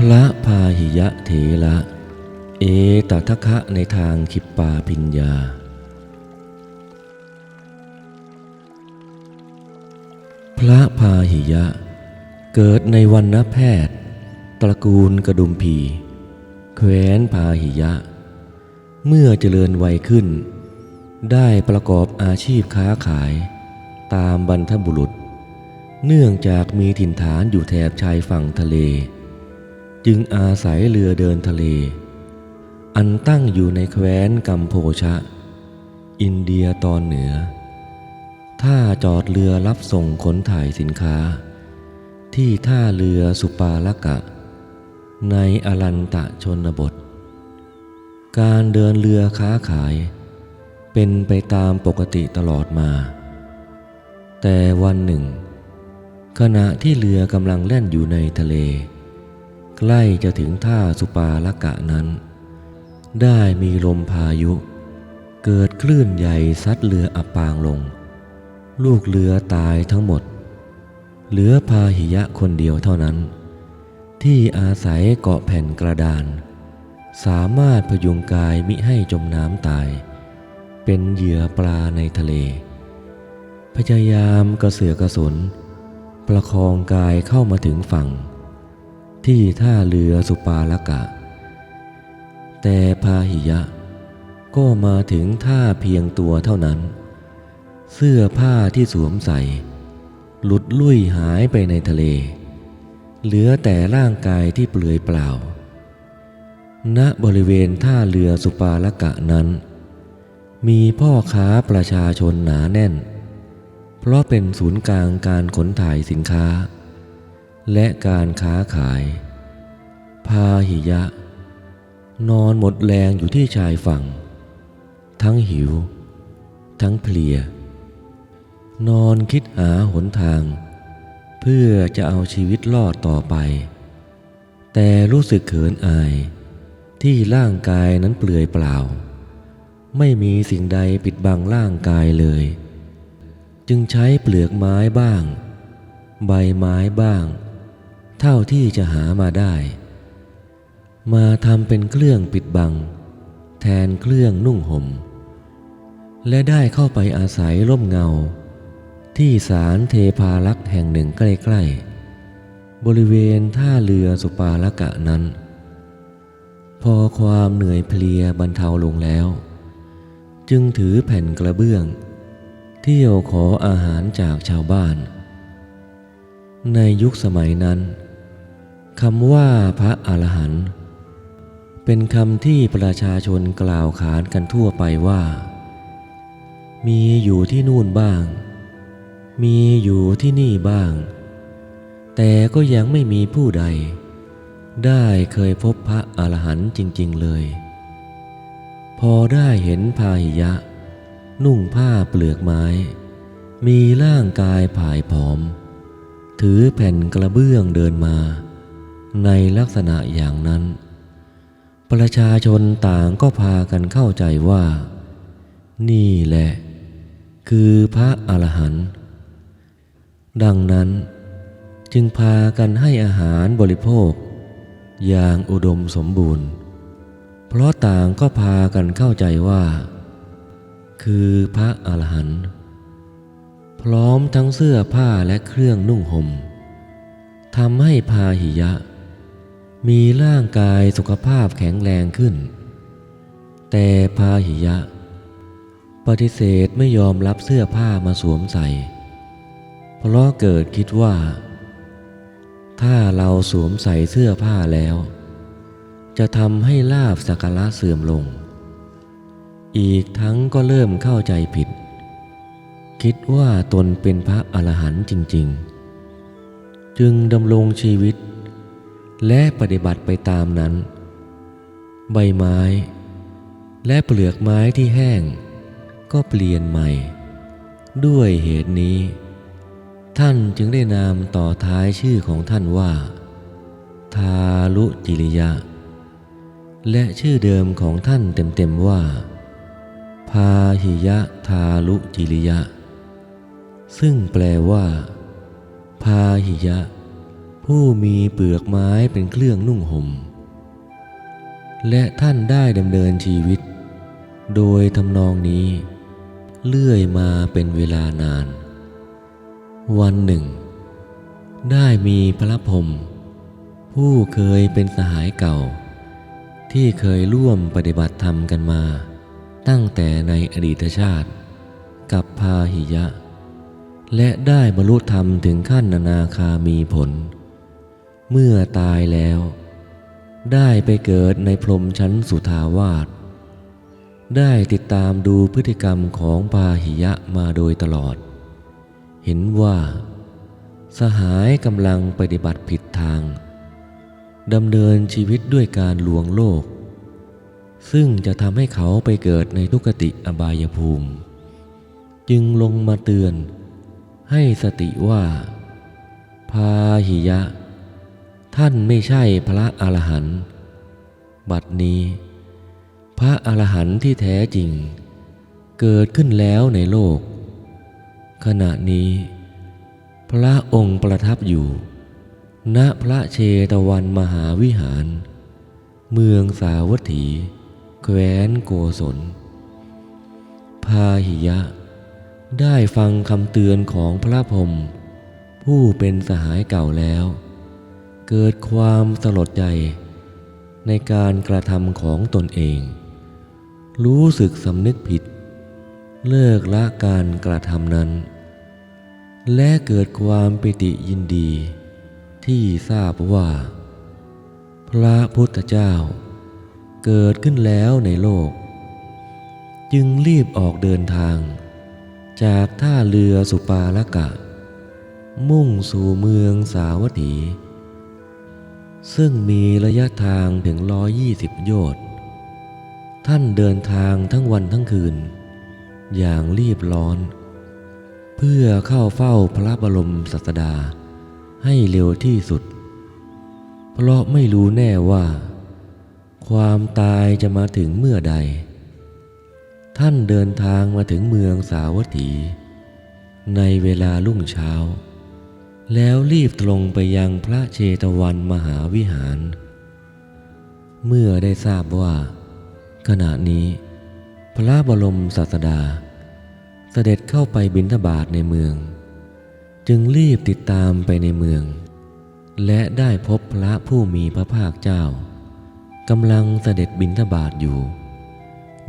พระพาหิยะเถระ เอตทะคะในทางขิปปาพิญญา พระพาหิยะ เกิดในวันนแพทย์ ตระกูลกระดุมพีแคว้นพาหิยะ เมื่อเจริญวัยขึ้น ได้ประกอบอาชีพค้าขาย ตามบรรทบุรุษ เนื่องจากมีถิ่นฐานอยู่แถบชายฝั่งทะเล จึงอาศัยเรือเดินทะเล อันตั้งอยู่ในแคว้นกัมโพชะ อินเดียตอนเหนือ ท่าจอดเรือรับส่งขนถ่ายสินค้า ที่ท่าเรือสุปาลกะ ในอลันตะชนบท การเดินเรือค้าขาย เป็นไปตามปกติตลอดมา แต่วันหนึ่ง ขณะที่เรือกำลังแล่นอยู่ในทะเล ใกล้จะถึงท่าสุปาละกะนั้น ได้มีลมพายุ เกิดคลื่นใหญ่ซัดเรืออับปางลง ลูกเรือตายทั้งหมด เหลือพาหิยะคนเดียวเท่านั้น ที่อาศัยเกาะแผ่นกระดาน สามารถพยุงกายมิให้จมน้ำตาย เป็นเหยื่อปลาในทะเล พยายามกระเสือกกระสนประคองกายเข้ามาถึงฝั่ง ที่ท่าเรือสุปาลกะ แต่พาหิยะ ก็มาถึงท่าเพียงตัวเท่านั้น เสื้อผ้าที่สวมใส่ หลุดลุ่ยหายไปในทะเล เหลือแต่ร่างกายที่เปลือยเปล่า ณบริเวณท่าเรือสุปาลกะนั้น มีพ่อค้าประชาชนหนาแน่น เพราะเป็นศูนย์กลางการขนถ่ายสินค้า และการค้าขาย พาหิยะ นอนหมดแรงอยู่ที่ชายฝั่ง ทั้งหิว ทั้งเพลีย นอนคิดหาหนทาง เพื่อจะเอาชีวิตรอดต่อไป แต่รู้สึกเขินอาย ที่ร่างกายนั้นเปลือยเปล่า ไม่มีสิ่งใดปิดบังร่างกายเลย จึงใช้เปลือกไม้บ้าง ใบไม้บ้าง เท่าที่จะหามาได้ มาทำเป็นเครื่องปิดบัง แทนเครื่องนุ่งห่ม และได้เข้าไปอาศัยร่มเงา ที่ศาลเทพารักษ์แห่งหนึ่งใกล้ๆ บริเวณท่าเรือสุปาลกะนั้น พอความเหนื่อยเพลียบรรเทาลงแล้ว จึงถือแผ่นกระเบื้อง เที่ยวขออาหารจากชาวบ้านในยุคสมัยนั้น คำว่าพระอรหันต์เป็นคำที่ประชาชนกล่าวขานกันทั่วไปว่า มีอยู่ที่นู่นบ้าง มีอยู่ที่นี่บ้าง แต่ก็ยังไม่มีผู้ใด ได้เคยพบพระอรหันต์จริง ๆเลย พอได้เห็นพาหิยะ นุ่งผ้าเปลือกไม้ มีร่างกายผายผอม ถือแผ่นกระเบื้องเดินมา ในลักษณะอย่างนั้น ประชาชนต่างก็พากันเข้าใจว่า นี่แหละ คือพระอรหันต์ดังนั้นจึงพากันให้อาหารบริโภค อย่างอุดมสมบูรณ์ เพราะต่างก็พากันเข้าใจว่า คือพระอรหันต์พร้อมทั้งเสื้อผ้าและเครื่องนุ่งห่มทำให้พาหิยะ มีร่างกายสุขภาพแข็งแรงขึ้น แต่พาหิยะ ปฏิเสธไม่ยอมรับเสื้อผ้ามาสวมใส่ เพราะเกิดคิดว่า ถ้าเราสวมใส่เสื้อผ้าแล้ว จะทำให้ลาบสักการะเสื่อมลง อีกทั้งก็เริ่มเข้าใจผิด คิดว่าตนเป็นพระอรหันต์จริง ๆ จึงดำรงชีวิต และปฏิบัติไปตามนั้น ใบไม้ และเปลือกไม้ที่แห้ง ก็เปลี่ยนใหม่ ด้วยเหตุนี้ ท่านจึงได้นามต่อท้ายชื่อของท่านว่า ทาลุจิริยะ และชื่อเดิมของท่านเต็มๆว่า พาหิยะทาลุจิริยะ ซึ่งแปลว่า พาหิยะ ผู้มีเปลือกไม้เป็นเครื่องนุ่งห่ม และท่านได้ดำเนินชีวิต โดยทำนองนี้ เลื่อยมาเป็นเวลานาน วันหนึ่ง ได้มีพระพรมผู้เคยเป็นสหายเก่า ที่เคยร่วมปฏิบัติธรรมกันมา ตั้งแต่ในอดีตชาติ กับพาหิยะ และได้บรรลุธรรมถึงขั้นอนาคามีผล เมื่อตายแล้ว ได้ไปเกิดในพรมชั้นสุทาวาสได้ติดตามดูพฤติกรรมของพาหิยะมาโดยตลอด เห็นว่า สหายกำลังปฏิบัติผิดทางดำเนินชีวิตด้วยการลวงโลก ซึ่งจะทำให้เขาไปเกิดในทุกติอบายภูมิ จึงลงมาเตือนให้สติว่า พาหิยะ ท่านไม่ใช่พระอรหันต์บัดนี้ พระอรหันต์ที่แท้จริง เกิดขึ้นแล้วในโลก ขณะนี้ พระองค์ประทับอยู่ ณพระเชตวันมหาวิหาร เมืองสาวัตถี แคว้นโกศล พาหิยะ ได้ฟังคำเตือนของพระพรมผู้เป็นสหายเก่าแล้ว เกิดความสลดใจในการกระทำของตนเอง รู้สึกสำนึกผิด เลิกละการกระทำนั้น และเกิดความปิติยินดี ที่ทราบว่า พระพุทธเจ้า เกิดขึ้นแล้วในโลก จึงรีบออกเดินทาง จากท่าเรือสุปาละกะ มุ่งสู่เมืองสาวัตถี ซึ่งมีระยะทางถึง 120 โยชน์ ท่านเดินทางทั้งวันทั้งคืน อย่างรีบร้อน เพื่อเข้าเฝ้าพระบรมศาสดาให้เร็วที่สุด เพราะไม่รู้แน่ว่า ความตายจะมาถึงเมื่อใด ท่านเดินทางมาถึงเมืองสาวัตถี ในเวลารุ่งเช้า แล้วรีบตรงไปยังพระเชตวันมหาวิหาร เมื่อได้ทราบว่า ขณะนี้ พระบรมศาสดา เสด็จเข้าไปบิณฑบาตในเมือง จึงรีบติดตามไปในเมือง และได้พบพระผู้มีพระภาคเจ้ากำลังเสด็จบิณฑบาตอยู่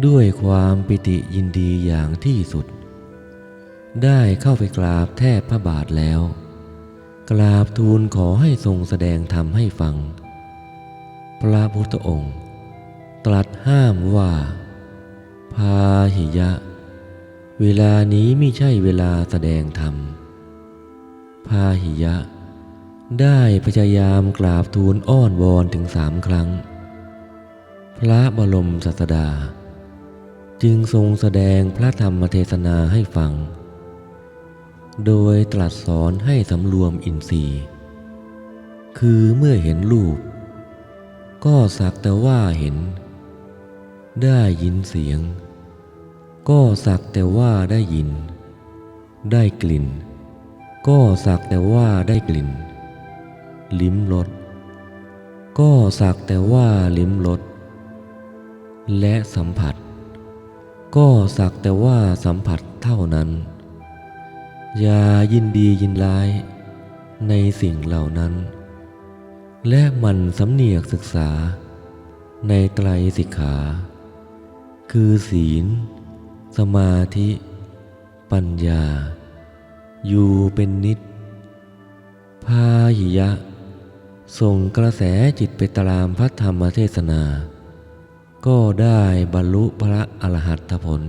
ด้วยความปิติยินดีอย่างที่สุด ได้เข้าไปกราบแทบพระบาทแล้ว กราบทูลขอให้ทรงแสดงธรรมให้ฟัง พระพุทธองค์ ตรัสห้ามว่า พาหิยะ เวลานี้ไม่ใช่เวลาแสดงธรรม พาหิยะ ได้พยายามกราบทูลอ้อนวอนถึงสามครั้ง พระบรมศาสดา จึงทรงแสดงพระธรรมเทศนาให้ฟัง โดยตรัสสอนให้สำรวมอินทรีย์ คือเมื่อเห็นรูป ก็สักแต่ว่าเห็น ได้ยินเสียง ก็สักแต่ว่าได้ยิน ได้กลิ่น ก็สักแต่ว่าได้กลิ่น ลิ้มรสก็สักแต่ว่าลิ้มรสและสัมผัส ก็สักแต่ว่าสัมผัสเท่านั้น อย่ายินดียินร้าย ในสิ่งเหล่านั้น และมันสำเนียกศึกษา ในไตรสิกขา คือศีล สมาธิ ปัญญา อยู่เป็นนิด พาหิยะ ส่งกระแสจิตไปตามพระธรรมเทศนา ก็ได้บรรลุพระอรหัตผล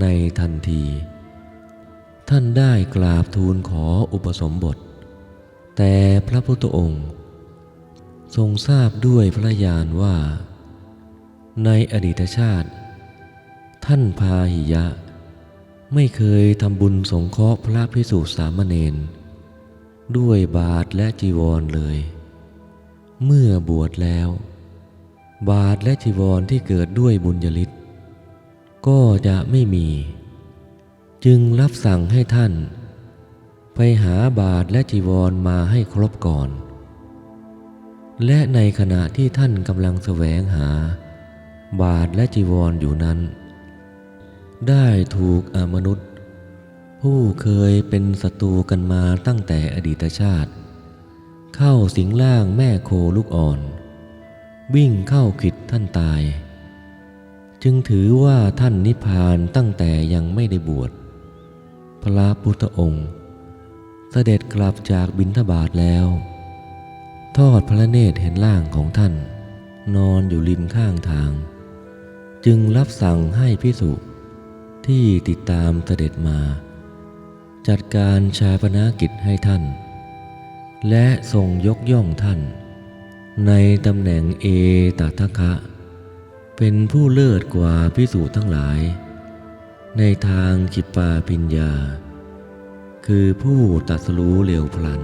ในทันที ท่านได้กราบทูลขออุปสมบท แต่พระพุทธองค์ ทรงทราบด้วยพระญาณว่า ในอดีตชาติ ท่านพาหิยะ ไม่เคยทำบุญสงเคราะห์พระพิสุสามเณรด้วยบาทและจีวรเลย เมื่อบวชแล้ว บาทและจีวรที่เกิดด้วยบุญญาลิศก็จะไม่มี จึงรับสั่งให้ท่าน ไปหาบาทและจีวรมาให้ครบก่อน และในขณะที่ท่านกำลังแสวงหา บาทและจีวรออยู่นั้น ได้ถูกอมนุษย์ ผู้เคยเป็นศัตรูกันมาตั้งแต่อดีตชาติ เข้าสิงร่างแม่โคลูกอ่อน วิ่งเข้าขิดท่านตาย จึงถือว่าท่านนิพพานตั้งแต่ยังไม่ได้บวช พระพุทธองค์ เสด็จกลับจากบิณฑบาตแล้ว ทอดพระเนตรเห็นร่างของท่าน นอนอยู่ริมข้างทาง จึงรับสั่งให้พิสุที่ติดตามเสด็จมา จัดการชาปนากิจให้ท่าน และทรงยกย่องท่าน ในตำแหน่งเอตทัคคะ เป็นผู้เลิศกว่าพิสูจทั้งหลาย ในทางขิปปาปิญญา คือผู้ตัดสรู้เร็วพลัน